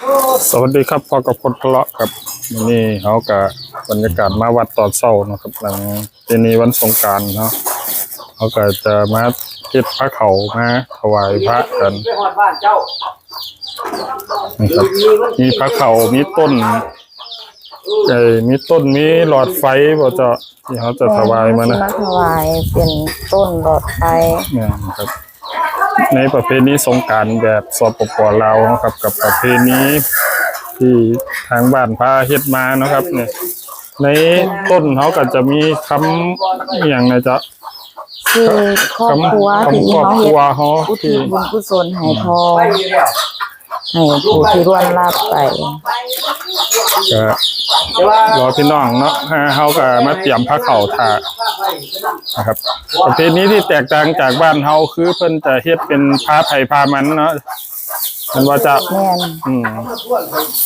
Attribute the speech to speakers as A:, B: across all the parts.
A: สวัสดีครับพ่อกับพลพะเลาะครับวันนี้เขากับบรรยากาศมาวัดตอนเช้าเนาะครับหลังปีนี้วันสงกรารเนาะเขาก็จะมาเก็บพระเขามาถวายพระกัน
B: ไปหอดบ้านเจ้า
A: นะครับมีพระเขามีต้นไอ้มีต้นมีหลอดไฟบ่เจะที่เขาจะถวายมานะ
C: มาถวายเป็นต้นหลอดไฟ
A: เนี่ยนะครับ ในประเพณีสงกรารแบบสปปลาวนะครับกับประเพณีที่ทางบ้านพาเฮ็ดมาเนาะครับเนี่ยในต้นเขาก็จะมีคำอหย่างนะจ๊ะ
C: คือครอบครัว
A: คำ
C: ที่
A: ครอบ
C: เขา
A: ค
C: เฮ็
A: รัว
C: ด
A: เขา
C: อุทิ
A: ที่
C: ศบุญกุศลให้พอ
B: ไปอยู่แล้ว
C: ให้ผู้ที่ร่วงรับไป
A: ก็
B: แต่ว่าร
A: อพี่น้องเนาะฮะเขาก็มาเตรียมพระเข่าถานะครับประเพณีที่แตกต่างจากบ้านเฮาคือเพิ่นจะเฮ็ดเป็นผ้าไผ่ผ้ามันเนาะมันว่าจะ
C: แม่น
A: อืม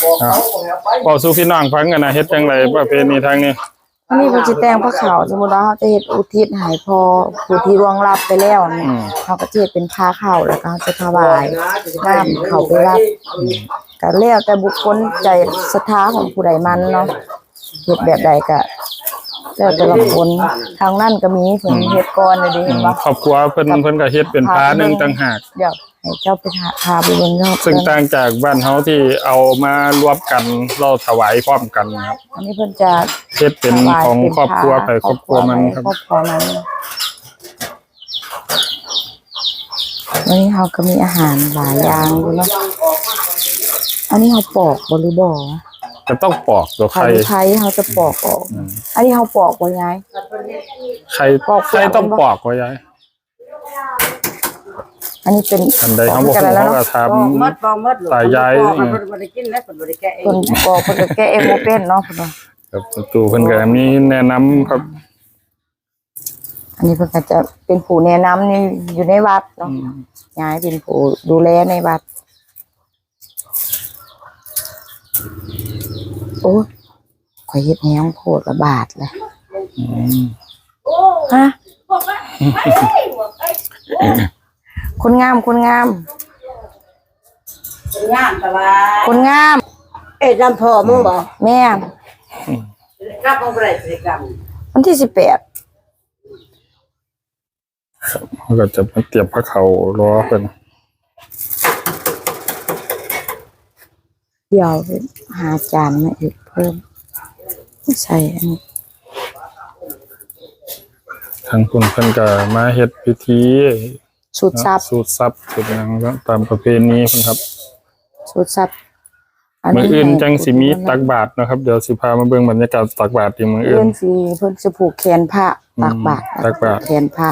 B: บอกเขาบอกไป
A: บอกสู่พี่น้องฟังกันนะเฮ็ดจังไรประเพณีทางนี้
C: อันนี้เพิ่นสิแต่งพระขาวสมมุติว่าเขาจะเฮ็ดอุทิศให้พอผู้ที่ร่วงรับไปแล้วเนี่ยเขาก็จะเฮ็ดเป็นผ้าขาวแล้วก็เขาจะถวายน้ำเขาไปรับก็แล้วแต่บุคคลใจศรัทธาของผู้ใดมันเนาะเฮ็ดแบบใดก็แล้วแต่ละคนทางนั้นก็มีเพิ่นเฮ็ดก่อนเลยเดิ
A: อื
C: เห็น
A: ม
C: บ่
A: ครอบครัวเพิ่นเพิ่นก็เฮ็ดเป็นผ้าหนึงต่างหาก
C: เดี๋ยว ให้เจ้าไปหาพาไปเบิ่งเนาะ
A: ซึ่งต่างจากบ้านเฮาที่เอามารวมกันเราถวายพร้อมกันนะครับ
C: อันนี้เพิ่นจะ
A: เฮ็ดเป็น
C: ถวาย
A: ของ
C: เป็น
A: ครอบครัวไป
C: ผ้า
A: ครอบครัวมันครับ
C: ครอบครัวมันวันนี้เราก็มีอาหารหลายอย่างอยู่เนาะอันนี้เราปอกบ่หรือบ่วะ
A: ก็ต้องปอกตัว
C: ไข่
A: ไข่
C: ไทยเราจะปอกออก อันนี้เราปอกบ่ยาย
A: ไข่
C: ปอกเปลื
A: ไข่
C: อก
A: ต้องปอกไว้ยาย
C: อันนี้เป็น
A: อันใดเขาบ่
C: กัน
A: ฮู้
C: แล้ว
A: เขาก็
C: เนาะ
A: ทำ
B: มัดปองมัด
A: ตายาย
B: มันบ่ได้กินแล้วมันบ่ได้แกะเอ
C: เพิ่น
B: ง
C: ปอกเพิ่นก็แกะเองบ่เป็นเนาะเพิ่นว่า
A: ครับตู่เพิ่นก็มีแนะนำครับ
C: อันนี้เพิ่นก็จะเป็นผู้แนะนำนี่อยู่ในวัดเนาะยายเป็นผู้ดูแลในวัด โอ้ยข่อยเฮ็ดแหงโพดละบาทเลยฮะ คนงามคนงาม
B: ย่างตะว่า
C: คนงาม
B: เอ็ดน้ำพอมึงบ่
C: แม่
B: กลับบ่ได้สิกรรม
C: วันที่สิบแปด
A: เขาก็จะมาเตรียมพระเขารอเพิ่น
C: เดี๋ยวหาจานมาอีกเพิ่มใส่อันนี้
A: ทางคุณเพิ่นก็มาเฮ็ดพิธี
C: สูตรซับ
A: สูตรทรัพย์สูตรหยังก็ตามประเพณีเพิ่นครับ
C: สูตรซับ
A: มื้ออื่นจังสิมีตักบาตรนะครับเดี๋ยวสิพามาเบิ่งบรรยากาศตักบาตรที่มื้ออื่
C: เอื่
A: น
C: นสีเพิ่นจะผูกแขนพระตักบาตร
A: อืมตักบาตร
C: แขนพระ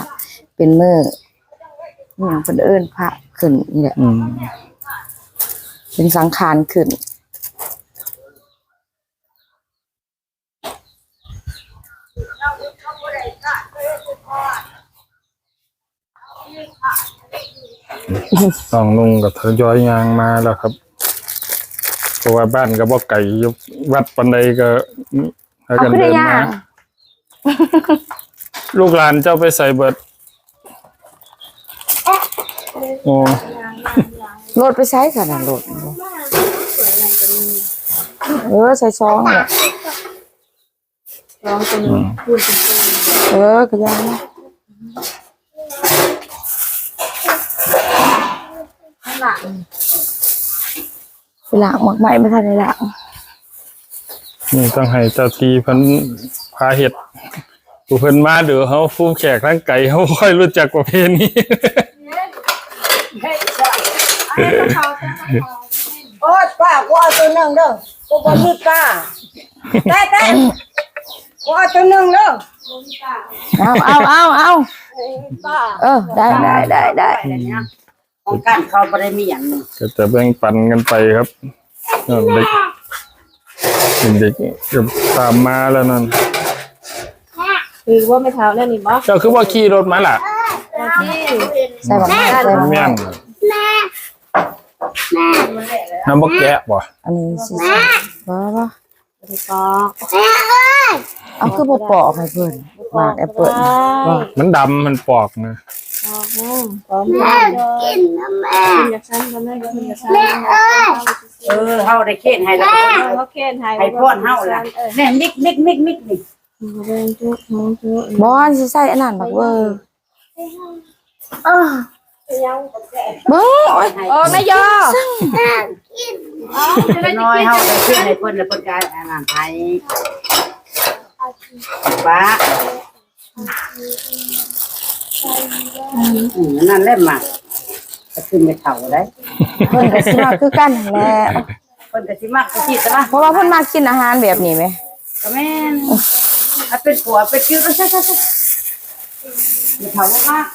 C: เป็นมือนี่ยเพิ่นเอิ้นพระขึ้นนี่แหละ
A: อืม
C: เป็นสังขารขึ้น
A: น้องนุ่งก็ทยอยยางมาแล้วครับเพราะว่าบ้านก็บ่ไกลอยู่วัดปานใดก็ให้
C: เอา
A: กัน
C: ขึ้น
A: เดิ
C: ได้
A: น
C: ย่า
A: มา
C: ง
A: ลูกหลานเจ้าไปใส่เบิดโอ้
C: รถไปใช้กันน่ะรถเออใส่ซองเนี่ยเออกระยังนะ ไปล้างหมกไหมไม่ทันได้ล้าง
A: นี่ต้องให้เจ้าทีเพิ่นพาเฮ็ดผู้เพิ่นมาเดี๋ยวเขาฟูมแขกทั้งไก่เขาบ่ค่อยรู้จักประเพณี
B: โอ๊ยป้ากูเอาตัวหนึงเด้อกูบ่มีป้าได้ได้กูเอาตัวหนึงเด้อ
C: เอาเอาเอาเอา
B: ป้า
C: เออได้ได้ได้ได้
B: ของกันเขาบ่ได้มีหยังนี่
A: ก็จะแบ่งปันกันไปครับนั่นเด็กเด็กก็ตามมาแล้วนั่น
D: คือว่าไม่เท้าแล้วนี่บ่
A: เจ้าคือว่าขี่รถมาล่ะ
C: ใส่บังคับใส่บัง
A: แม่
C: คั
A: น
C: บ
A: น้ำบกแกะบ่
C: อันนี้สิว้าวว้า
D: ไม่ปอก
C: เอาคือบ่ปอกให้เพิ่นมากแอปเปิ้ลว่า
A: มันดำมันปอกนะ
D: อ่อกน้องพร้อมกันกินนะแม่กินจากฉันก็ได้กินจากฉันแม่เอ้ย
B: เออเฮาได้เข็นให้แล้ว
D: เขาเคนให้
B: ให้พ่อนเฮาล่ะแม่มิกมิกมิกมิกนี่
D: เดินจุกมองจุก
C: บอนสิใส่อันนั้นบักเวอร์เบิ้งโอ้ย
D: โอ้แม่ยอ
B: น้อยเฮาได้เข็นให้เพิ่นแล้วเพิ่นก็อันนั้นให้ป้า อืมนั่นแหละมาจะขึ้นไปเฒ่าได้
C: เพิ่นก็สิมาคือกันนั่นแหละ
B: เพิ่นก็สิมักสิคิดซะว่า
C: เพราะว่าเพิ่นมากินอาหารแบบนี้ไหม
B: ก็แม่นถ้าเป็นผัวเป็นคิวก็ใช่ๆๆมีเฒ่ามาก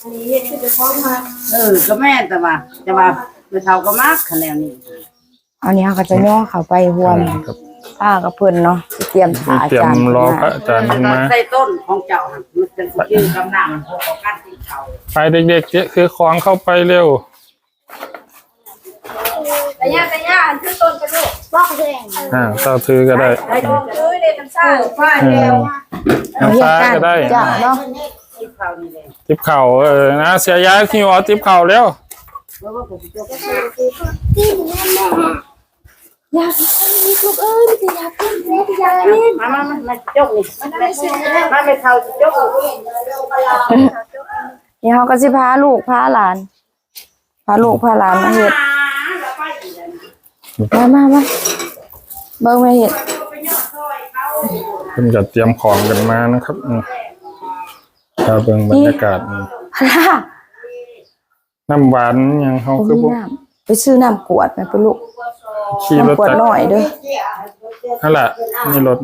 D: อันนี้เฮ็ดคือจะพร้อมมา
B: เออก็แม่นแต่ว่าแต่ว่ามีเฒ่าก็มากคะแนนนี้
C: เอานี้เขาก็จะย่อเข้าไปห่วม
A: ครับ
C: ป้ากับเพิ่นเนาะสิเตรียมถาอา
A: เตรีย
C: จามรย์
A: รอพระอาจารย์ขึ้นมา
B: ใส่ต้นของเจ้าหั่นมันจะชื่อกำลังของการที่เขา
A: ไปเด็กๆเยอะคือคลองเข้าไปเร็ว
D: แต่ย่าแต่ย่าอันคือต้นกระดูกบอกแดง
A: อ่าเต้าถือก็ได้
B: ให้ต้น
D: คือเด็ดน้ำซ่า
B: ฟ้า
A: อื
B: แก้ว
A: มน้ำฟ้าก็ได้
C: จ้ะเนาะ
B: ที่เขานี่แหละ
A: ติบเข่าเออนะเสียยาคิวเอาติบเข่าแล้ว
B: เพราะว่าผมจะ
D: อยากกินมีทุกเอ้ยไม่อยากกินไม่อยากกิน
B: มามามามาจกนี่มันไม่ซื้อมาไม่เท่าจก
C: นี่เขาก็สิพาลูกพาหลาน พาลูกพาหลานมาเฮ็ดมามามาเบิ่งมาเฮ็ด
A: เพิ่นก็เตรียมของกันมานะครับอืมถ้าเบิ่งบรรยากาศนี่
C: พาล่ะ
A: น้ำหวานหยังเฮา
C: บ่
A: คือ
C: มี
A: บ่
C: น้ำไปซื้อน้ำกวดมาไปลูก
A: ขี่รถ
C: น้ำกวด
A: จักร
C: น้อยเด้อ
A: นั่นแหละนี่รถ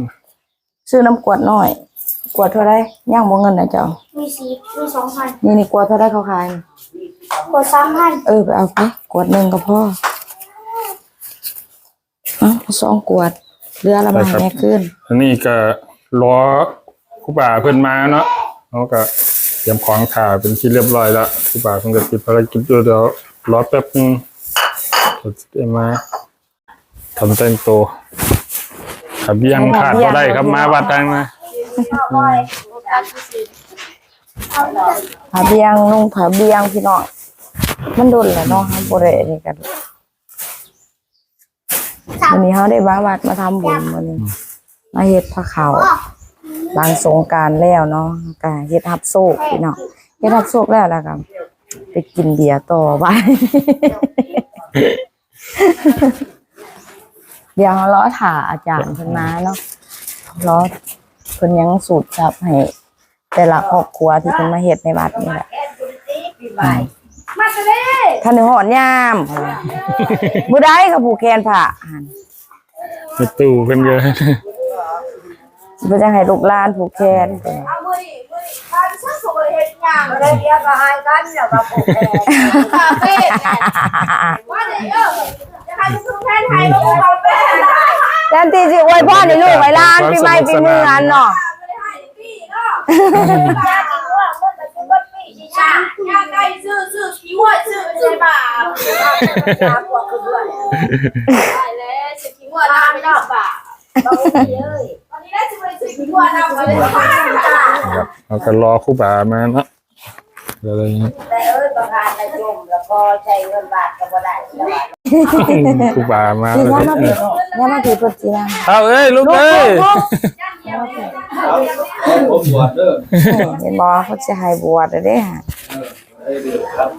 C: ซื้อน้ำกวดน้อย กวดเท่าไรย่างบ่เงินนะเจ้า
D: มีสีมีสองพัน
C: นี่นี่กวดเท่าไรเขาขายนี่
D: กดสามพัน
C: เออไปเอาไปกวดหนึ่งก็พอเอ้าสองกวดเรือละมาให้แม่ขึ้น
A: อันนี้ก็ล้อครูบาเพิ่นมาเนาะเขาก็เตรียมของถ่าเป็นที่เรียบร้อยแล้วครูบาเพิ่นก็ติดภารกิจอยู่เดี๋ยวรอแป๊บนึงเดี๋ยวจะได้มา ทำแต่งตัวขับเบี้ยงขาดก็ได้ครับมาวัดทางนะ
C: ผาเบียงนุ่งผาเบียงพี่น้องมันโดนแหละเนาะครับบ่ได้นี่กันวันนี้เขาได้บ้าวัดมาทำบุญวันนี้มาเฮ็ดพระเขาวหลังสงกรารแล้วเนาะก็เฮ็ดฮับโซกพี่น้องเฮ็ดฮับโซกแล้วแล้วก็ไปกินเบียร์ต่อไป เดี๋ยวเราล้อถ่าอาจารย์เพิ่นมาเนาะล้อเพิ่นยังสูตรจับให้แต่ละครอบครัวที่เพิ่นมาเฮ็ดในวัดนี่แหละ
D: มาจะได้
C: ท่านหนึ่งหอนยามบ่ได้กับผู้แคนผ่าหั่น
A: มีตู้เพิ่นเยอะ
C: เพิ่นจะให้ลูกหลานผู้แคน
D: ช่างส่งเลยเห็ดย่างเลยเดียวก็หายกันเดี๋ยวก็ผูกแขนคาเฟ่ว่าเดี๋ยวจะให้ทุกท่านไทยมาคาเฟ่ได้
C: แทนที่สิอวยพรให้ลูกให้หลานปีใหม่ปีเมืองเนาะ
D: ไม่ได้ให้พี่เนาะอยากกินว่าเมื่อแต่กินว่าพี่ชิชาอยากได้ซื้อซื้อขี้วัวซื้อใช่ป่ะได้แล้วซื้อขี้วัวน้ำไม่ได้ป่ะตอนนี้ได้ ซื้อซื้อขี้วัวน้ำมาเลย
A: เราก็รอครูบามาเนาะเดี๋ยวอะไรเงี้ย
B: แต่เอ้ยประธานในกลุ่มแล้วก็ใช้เงินบาทก็บ่ได้
A: ครูบามา
C: พี่
A: เลย
C: ย่ามาพี่ย่ามาพี่เพิ่นสินะ
A: เอาเอ้ยลูกเอ้ย
E: ผมบวชเด้อ
C: เห็นบ่เขาสิให้บวชเด้อฮะ
E: ได้เดือครับ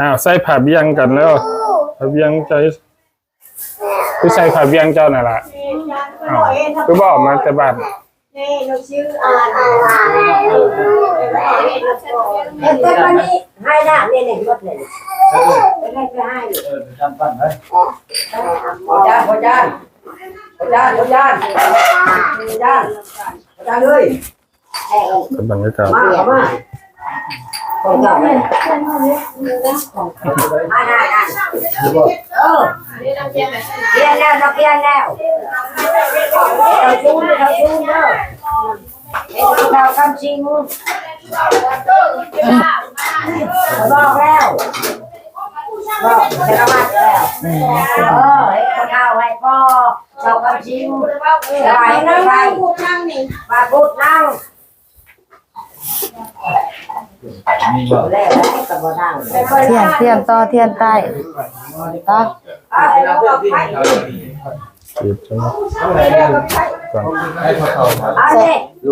A: อ้าวใส่ผ้าเบี้ยงกันแล้วผ้าเบี้ยงใจ คือใส่ผ้าเบี้ยงเจ้านั่นล่ะอ้าวคือบ่ออกมาแต่บ้าน
B: เอ็นตัวนี้ให้หน้าเนี่ยเนี่ยรถเลยไม่ได้ไปให้
E: เออทำปั้นไหม
B: พอจานพอจานพอจานพอจานพอจานพอจานเลย
A: กับบรรยากาศ
B: มามา พอจานเลยมาได้ได้เออเรียนแล้วนักเรียนแล้วเราชูนเราชูนเด้อเอ็นเราคำชิงบอกแล้วบอกจะมาแล้ว
C: อืม
B: เออให้คนเอาให้พ่อชาวคำชิงสบายไม่ไป
D: พูดนั่งนี่
B: มาพูดนั่ง
E: มีบ่
B: แรกแล้วก็บ่นั่ง
C: เทียนเทียนต่อเทียนใต้ต่อ
A: เก็บใช่ไหม
E: ให้เ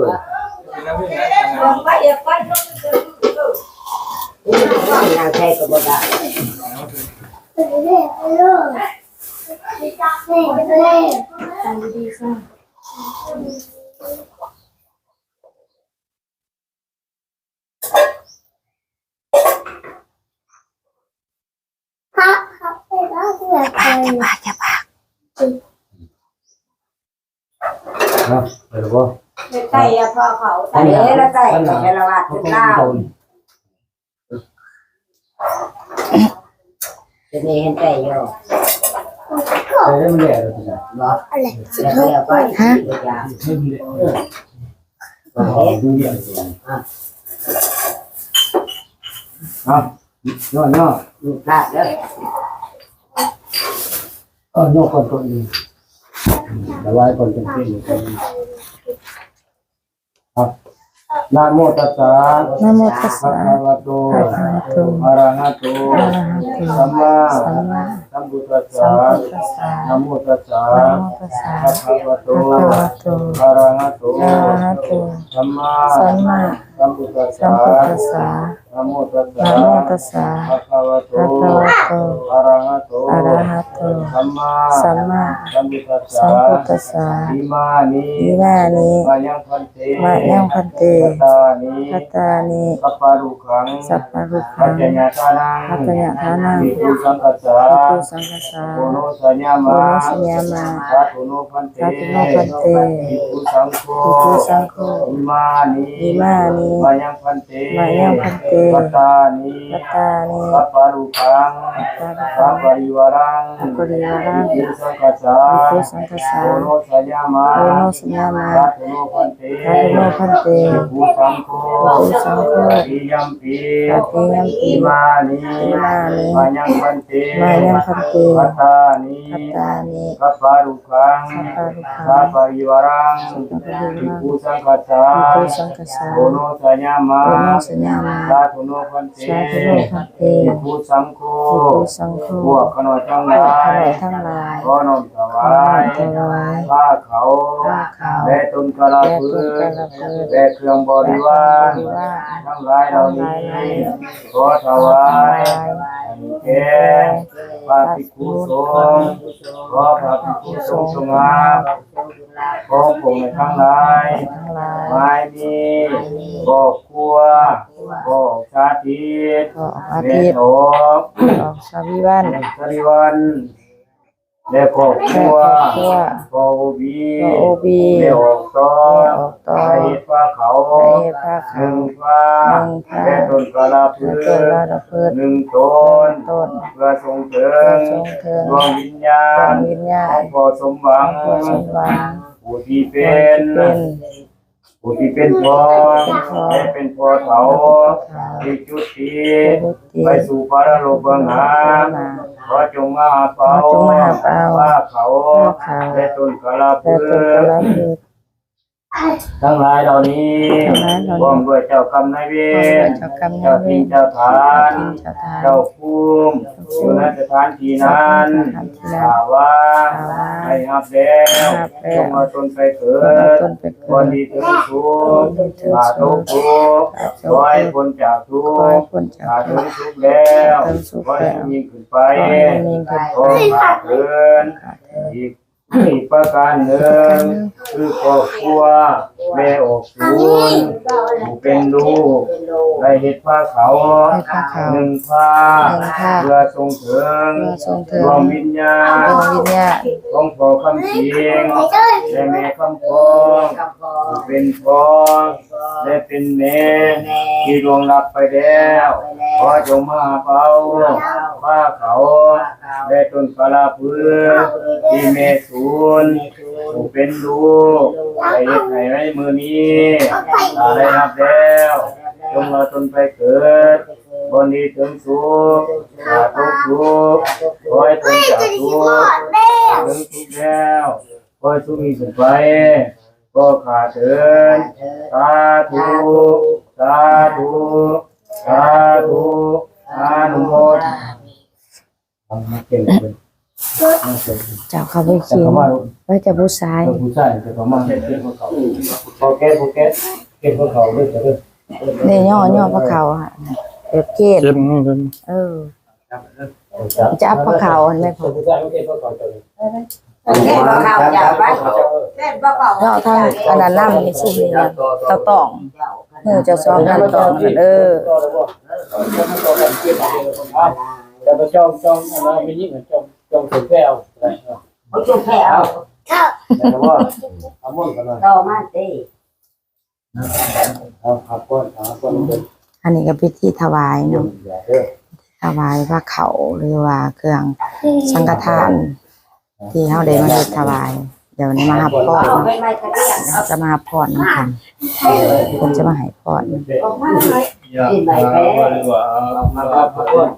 E: ขาเข้ามา
B: เอาเลย
D: ไปเดี๋ยวไป
B: นางแท้ก็บ่ได้
E: เออบ่
B: ใส่แล้วพ่อเขาใส่แล้วใส่แต่ละวัดถึงเก้าจะมีเห็นใจอยู่
E: เออมันแหละเลยจ้ะ
B: บ่อะไรสิเดี๋ยวไปฮะ
E: ดูอย่างอะนอนนอน
B: ลูกพลาดแล้ว
E: เออนอกคนตัวนี้แต่ว่าคนเป็นที่อยู่คนครับนะโมตัสสะ
C: นะโมตัส
E: ภะ
C: สะ
E: คะวะโต
C: ภะคะวะโต
E: อะระหะโต
C: อะระหะโต
E: สัมมา
C: สัมมา
E: สัมพุทธัส
C: สั
E: สะ
C: มพุทธัสสะ
E: นะโมตัสสะ
C: นะโมตัสสะ
E: ภะคะวะโต
C: ภะคะวะโต
E: อะระหะโต
C: อะระหะโต
E: สัมมา
C: สัมมา
E: สัมพุทธัส
C: สัม
E: สะ
C: พุทธัสสะ
E: นะโมตัสสะ
C: นะโมตัสสะ
E: ภะคะวะโต
C: ภะคะวะโต
E: อะระหะโต
C: อะระหะโต
E: สัมมา
C: สัมมา
E: สัมพุทธัส
C: สั
E: สะ
C: มพุทธัสสะ
E: อิมานิ
C: อิมานิ
E: มายังพันเต
C: มายังพันเต
E: ตานิ
C: พัตตานิ
E: สัพพะรุขัง
C: สัพพะรุ
E: ปั
C: ขั
E: จ
C: ง
E: จญาทานัง
C: ปัจจญาทานัง
E: วิปุสังกัสสะ
C: ตุสังฆสา
E: โอโนสัญญามา
C: โอโนสัญญามา
E: สาธุโนพันเต
C: สาธุโนพันเต
E: วิปุสังโฆ
C: วิปุสังโฆ
E: อิมานิ
C: อิมานิ
E: มายังพันเต
C: มายังพันเต
E: ปัตตานิ
C: ปัตตานิ
E: สัพพะรุขัง
C: ปัตตา
E: สัพปริวารัง
C: ปริวารัง
E: วิปุสังกัสสะ
C: วิปุสังฆสา
E: โอโนสัญญามา
C: โอโนสัญญามา
E: สาธุโนพันเต
C: สาธุโนพันเต
E: วิปุสังโฆ
C: วิปุสังโฆ
E: ปิยัมปี
C: ตติยัมปิ
E: อิมานิ
C: อิมานิ
E: มายังพันเต
C: มายังพันเต
E: ปัตตานิ
C: ปัตตานิ
E: สัพพะรุขัง
C: สัพพะรุขัง
E: สัพปริวารัง
C: สัพพะริวารัง
E: วิปุสังกัสสะ
C: วิปุสังฆสา
E: โอโนสัญญามา
C: โอโนสัญญามา
E: สาธุโนพันเต
C: สาธุโนพันเต
E: วิปุสังโฆ
C: วิปุสังโฆ
E: พวกขนอยทั้งห
C: ข
E: ลา
C: น
E: ย
C: มทั้งหลาย
E: ขอนอมถวา
C: ขอยถวาย
E: ผ้าเขา
C: ผ้าขาว
E: และตุนกะลาพื
C: และ
E: น
C: ตุนกะลาพืช
E: และเครื่องบริวาร
C: บริวาร
E: ทั้งหลายเหล่านี้ขอถวายแก่ พระภิกขุสงฆ์ขอพระภิกขุสงฆ์จงอาของผมในทั้งหลายไม่มีบอกครัวบอกชาติเม
C: ต
E: โต
C: ออกสาวิวัน
E: สริวันและครอบครัว
C: ครอบครัว
E: โอบี
C: โอบี
E: และออกตอน
C: ออกตอ
E: ไป
C: น
E: เฮ็ดฟ้าเขา
C: ไปเฮ็ดผ้า
E: ห
C: ขาว
E: นึ่งฟ้า
C: หนึ่งฟ้า
E: และต้นกะลาพื
C: และต้นลาดอกพืช
E: หนึ่งต้น
C: ต้น
E: เพื่อส่งเถิง
C: เพื่อส่งเถิง
E: ดวงวิญญา
C: ดว
E: ณ
C: งวิญญา
E: ขอ
C: ณ
E: งพ่อสมหวัง
C: ผู้สมหวัง
E: ผู้ที่เป็
C: เป็น
E: นผู้ที่เป็นพ่อ
C: เป็นพ่อ
E: และเป็นพ่อเฒ่า
C: เขา
E: ที่จุติ
C: จุติ
E: ไปสู่ปรโลกเบื้องหน้าขอจงมาเป่า
C: ขอจงมาเป่า
E: ว่าเขา
C: ว่าเขา
E: และต้นกะลา
C: และ
E: พื
C: ต้นกะลา
E: ช
C: พืช
E: ทั้งหลายเหล่านี้
C: ทั้งหลายเหล่านี้
E: พร้อมด้วยเจ้ากรรมนายเวร
C: เจ้ากรรมนาย
E: เจ้า
C: เว
E: ที่
C: ร
E: เจ้าทาน
C: เจ้าทาน
E: เจ้าภูมิอยู่ในสถานที่นั้น
C: สถานที่นั้น
E: ข่าวว่า
C: ข่าวว่า
E: ให้หับแล้ว
C: ให้รับแล้ว
E: จงมาตนไปเกิ
C: มา
E: ด
C: ต้นไปเกิ
E: คน
C: ด
E: ดีถึงทุกข์
C: คนดีถึง
E: ขา
C: สุ
E: ทุ
C: ข
E: กข์ทุกข์
C: ขาทุกข์
E: ขอให้พ้นจากทุ
C: ขอให้
E: กข์
C: พ้นจาก
E: ขา
C: ทุ
E: ถึ
C: ก
E: ง
C: ข์
E: ทุกข์แล้ว
C: ถึงสุข
E: ขอให้
C: แล้ว
E: ยิ่งขึ้นไป
C: ขอให้มีเงิน
E: ขอขาดเกิน
C: ขาดเถิด
E: อีก อีกประการหนึ่งคือครอบครัวแม่อกศูนย์ผู้เป็นลูกได้เห็ดผ้าเขาว
C: ให้ผ้าขาว
E: หนึ่งผ้า
C: หนึ่งผ้า
E: เพื่อทรงถึง
C: เพื่อทรงถึง
E: ดวงวิญญา
C: ด
E: ณ
C: วงวิญญาณ
E: ของพ่อคำเสียงและแม่คำพอง
B: กับพ่อ
E: ผู้เป็นพ่อและเป็นแม่ที่ลวงลับไปแล้วขอจงมาเป่าผ้าเขา เวและต้นกลาพือที่แม่ศูนผู้เป็นลูกได้เฮ็ดให้ในมือนี้ถ้าได้รับแล้วจงมาตนไปเกิดบนนี้ถึงสุขถ้าทุกข์ทุขขอให้พ้นจากทุกข์ถึงทุกข์แล้วขอให้ทุขมีสุขไปก็ขาเถินสาธุสาธุสาธุอนุโมทนามาเก่งเลย
C: เจ้าเขาไป
E: จะ
C: เขียน
E: เข้ามา
C: ไว้จะผู้ชาย
E: ผู้ชายจะเข้ามาเก่งพวกเขาพอแก้พอแก้เก่งพวกเขาด้วยจะด้วย
C: เนี่ยย่อย่อพระเขาอะแบบเกศ
A: เย็นนี่เป็น
C: เออ จะอัพพระเขาอันไหมพอ
E: ผู้ชายเก่งพวกเขาจะเลย
B: แก่บ่เข้าอย่าไปแก่บ่เข้า
C: ย่อทั้งอันนั้นน้ำในซุ่มนี่นะเจ้าต้องเออเจะซ้อมกันต้องกันเออ
E: จะไปจ้องจ้องอะไรไม่ยิ่งจ้องจ้องถึงแก้ว
B: บ่จุแพ้เอา
E: แต่ว่าเอามุ่นกันหน่อย
B: ต่อมาติ
E: เอาขับก้นขับก้นเป็น
C: อันนี้ก็พิธีถวายเนาะ
E: อย่าเด้อ
C: ถวายพระเขาหรือว่าเครื่องสังฆทาน ที่เฮาได้มาเฮ็ดถวาย เดี๋ยวนี้มาหับพร
B: เอาะ
C: จะมาหับพรนำกันเพิ่นจะมาให้พร
B: ออกมาย
E: กินใบแพ้มาขับก้น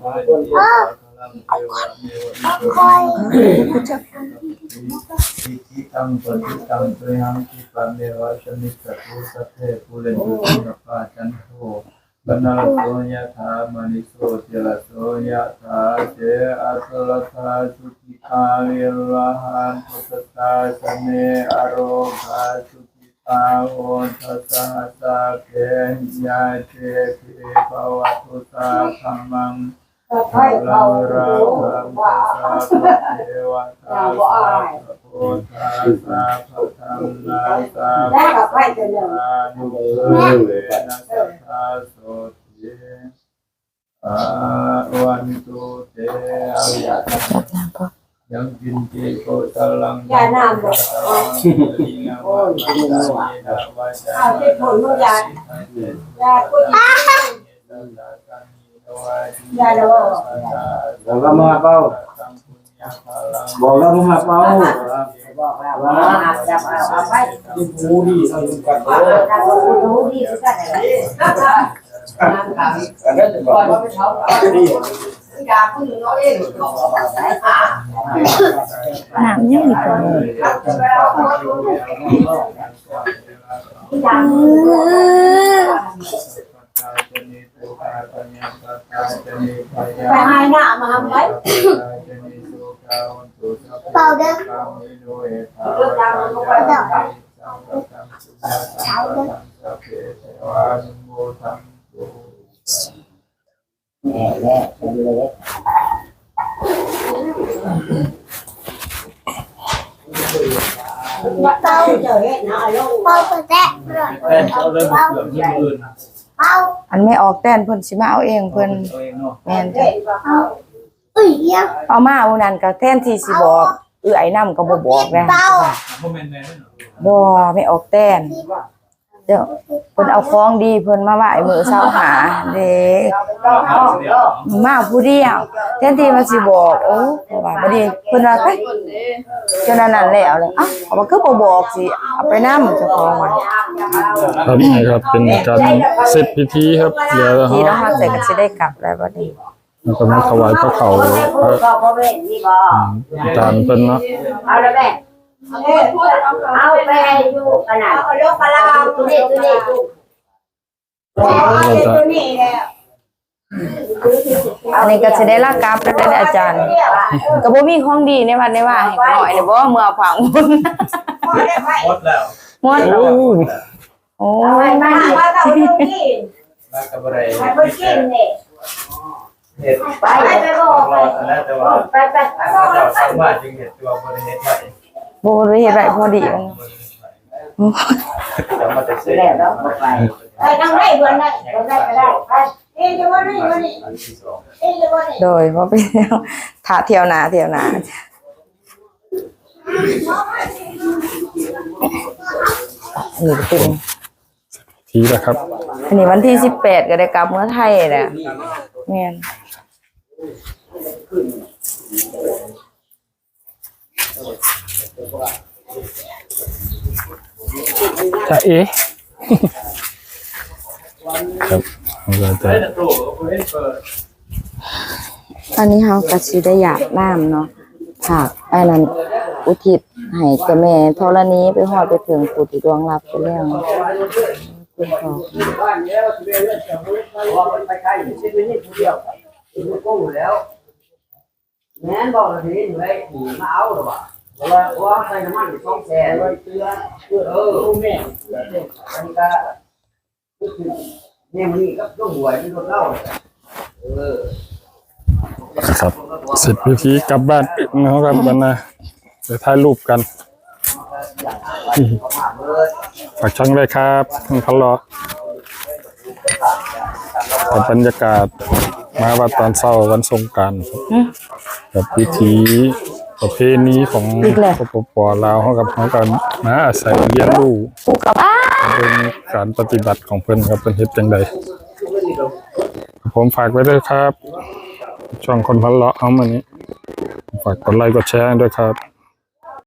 E: ขับก้น
F: อิตังปฏิตังเนะช นิสัตถุสัพเพปุเรนาโสยะถามณิโสติละโสยะถาเจอัสละทาสุขิตาเวระหันตุสตาสเนอโรคาสุขิตาโอนทัสสะสะเพยาเจเิภวตุสาธรรมัง
B: ค่อย
F: เรา
B: เอา
F: เรา
B: เรา
F: ทำ
B: ว่า
F: เทวตาสาโพธาสาพธรรมนา
B: ก็ไปจะเรื่อา
F: นุเวนะสัทธาโสติอาวันตุเตอยะ
C: จับน้ำพอ
F: ยังกินจิโกตลัง
B: อย่าน้ำบอกโอ้ยคุณมึงว่าเอาที่ผลมันยายาคุยอ ย่าแล้ว
E: แล้วก็มาเป้าบอกแล้วมาเป้า
B: บอกแล้วว่าอาบจับเอาเอาไป
E: ที่มูดีใส่กัน
B: เอาแล้วก็รู้ดีคือกันอะไรน้ำขัง
E: กันได้จะบอกว่าไม่เท่าดี
B: ยาคุณน้อยเองบอกว่าใส่ผ้า
C: น้ำยังอีกตัวหนึง
B: ยาไปให้หน้ามาทำไว้
F: เป่าเด้อเรื่องดังลงไปเด้อ
B: แน่แน่ เป็นเลยเต้าเจอเห็ดนะลูกเต้าแตะ
F: แต่เขาเริ่มเกือบที่อื่น
B: เต้า
C: อันไม่ออกแต้นเพิ่นสิมาเอาเองเพิ่น
F: ตัวเองเนาะ
C: แม่น
B: เห็ดว่าเขา
C: เอามาวันนั้นก็แทนที่สิบอก เอื้อยนำก็บ่บอกนะ
F: โมเมนต์แม่เนาะ
C: บ่ไม่ออกแต้น เดี๋ยวเพิ่นเอาของดีเพิ่นมาไหว้มือเช้าหาเด็
B: ก
C: มาผู้เดียวแทนที่มันสิบอกโอ้เพราะว่าบัดนี้เพิ่นว่าไปจนนั้นนั่นแล้วเลยอ้าเอามาคือบ่บอกสิเอาไปนำเจ้าของว่า
A: ครับนี่ครับเป็นการเสร็จพิธีครับเดี๋ยว
C: ที
A: เรา
C: เนาะเฮาใส่ก็สิได้กลับแล้วบัดนี้
A: แล้วก็มาถวายพระเขา
B: ไม่พู
A: พ
B: ด
A: ระ
B: ก็พ่อแม่นี่บ่
A: อาจารย์เพิ่นเนาะ
B: เอาละแม่เอาไปอยู่ขนาดเอาลูกกะลาตัวนี้ตัวนี้ลูก
A: เราจะ
B: ตัวนี้แล้ว
C: อันนี้ก็สิได้ลากลับแล้วได้อาจารย์ก็บ่มีของดีในวัดในว่าให้หน่อยเด้อบ่เมื่อฝังบุญ
F: หมดแล้ว
C: หมด
A: โอ้
C: โอ้ย
B: มาว่าเราต้องกิน
F: มากับอะไร
B: ไปไปกินนี่
F: เห็ด
B: ไปไปบอก
F: ว่า
B: ไปไปไป
F: เจ้าสามารถจึงเห็ดตัวบริเวณไว้
C: บ่ได้เฮ็ดไว้พอดีมัน
F: จะมาแต่เสร็จ
B: แล้วเราไปไปทางไหนบนไหนบนไหนก็ได้ไปเอ้ยจะว่านี่ว่านี่
F: อันที่สอง
B: เอ้ยจะว่านี่
C: โดยบ่เป็นแนวถ้าเที่ยวหน้าเที่ยวหน้าอันนี้ก็เป็น
A: ทีแล้วครับ
C: อันนี้วันที่18ก็ได้กลับเมืองไทยแหละแม่น
A: จะเอ๊ะครับเราจะ
F: ได้แต่ตัวเปิดเปิด
C: อันนี้เฮาก็สิได้อยากน้ำเนาะหากอันนั้นอุทิศให้เจ้าแม่ธรณีไปฮอดไปถึงผู้ที่ดวงรับไปแล้ว
B: บ้านเนี้ยที่เรียนจะไม่ไปว่าไปใกล้อยู่ที่นี่ผู้เดียวอยู่กู้แล้ว แม่บอกเลยนี่เลยมาเอาหรอวะว่าว่าใส่น้ำมันสองแสนเลยเตือเออแม่อันนี้ก็เนี่ยมันนี่ก็ต้องหวยที่รถเล่าเออ
A: ครับเสร็จพิธีกลับบ้านนะครับวันนะไปถ่ายรูปกันฝากช่องด้วยครับพะเลาะกับบรรยากาศ มาวัดตอนเช้าวันสงกรารกับพิธีประเพณีของปปปลาวเขากับเขากันมาอาศัยเรียนรู้
C: กูกับอ้า
A: เป็นการปฏิบัติของเพิ่นครับเป็นเฮ็ดจังใดผมฝากไว้ด้วยครับ ช่องคนพันเลาะเอามานี้ ฝากกดไลค์กดแชร์ด้วยครับ